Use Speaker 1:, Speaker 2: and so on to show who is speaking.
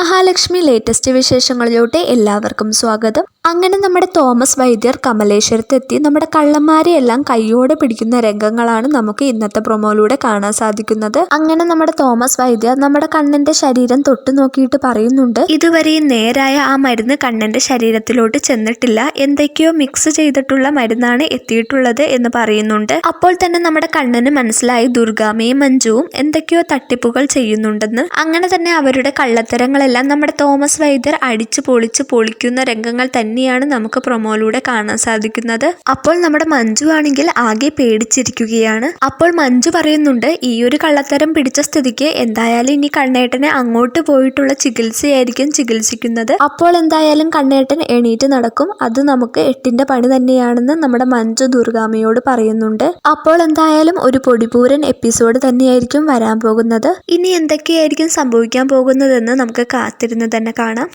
Speaker 1: Mahalakshmi latest വിശേഷങ്ങളിലോട്ട് എല്ലാവർക്കും സ്വാഗതം. അങ്ങനെ നമ്മുടെ തോമസ് വൈദ്യർ കമലേശ്വരത്തെത്തി നമ്മുടെ കള്ളന്മാരെ എല്ലാം കൈയോടെ പിടിക്കുന്ന രംഗങ്ങളാണ് നമുക്ക് ഇന്നത്തെ പ്രൊമോയിലൂടെ കാണാൻ സാധിക്കുന്നത്. അങ്ങനെ നമ്മുടെ തോമസ് വൈദ്യർ നമ്മുടെ കണ്ണന്റെ ശരീരം തൊട്ടു നോക്കിയിട്ട് പറയുന്നുണ്ട് ഇതുവരെയും നേരായ ആ മരുന്ന് കണ്ണന്റെ ശരീരത്തിലോട്ട് ചെന്നിട്ടില്ല. എന്തൊക്കെയോ മിക്സ് ചെയ്തിട്ടുള്ള മരുന്നാണ് എത്തിയിട്ടുള്ളത് എന്ന് പറയുന്നുണ്ട്. അപ്പോൾ തന്നെ നമ്മുടെ കണ്ണന് മനസ്സിലായി ദുർഗാമയും മഞ്ജുവും എന്തൊക്കെയോ തട്ടിപ്പുകൾ ചെയ്യുന്നുണ്ടെന്ന്. അങ്ങനെ തന്നെ അവരുടെ കള്ളത്തരങ്ങളെല്ലാം നമ്മുടെ തോമസ് വൈദ്യർ അടിച്ചു പൊളിച്ച് പൊളിക്കുന്ന രംഗങ്ങൾ തന്നെയാണ് നമുക്ക് പ്രൊമോയിലൂടെ കാണാൻ സാധിക്കുന്നത്. അപ്പോൾ നമ്മുടെ മഞ്ജു ആണെങ്കിൽ ആകെ പേടിച്ചിരിക്കുകയാണ്. അപ്പോൾ മഞ്ജു പറയുന്നുണ്ട് ഈ ഒരു കള്ളത്തരം പിടിച്ച സ്ഥിതിക്ക് എന്തായാലും ഇനി കണ്ണേട്ടനെ അങ്ങോട്ട് പോയിട്ടുള്ള ചികിത്സയായിരിക്കും ചികിത്സിക്കുന്നത്. അപ്പോൾ എന്തായാലും കണ്ണേട്ടൻ എണീറ്റ് നടക്കും. അത് നമുക്ക് എട്ടിന്റെ പണി തന്നെയാണെന്ന് നമ്മുടെ മഞ്ജു ദുർഗാമയോട് പറയുന്നുണ്ട്. അപ്പോൾ എന്തായാലും ഒരു പൊടിപൂരൻ എപ്പിസോഡ് തന്നെയായിരിക്കും വരാൻ പോകുന്നത്. ഇനി എന്തൊക്കെയായിരിക്കും സംഭവിക്കാൻ പോകുന്നതെന്ന് നമുക്ക് കാത്തിരുന്ന് തന്നെ കാണാം.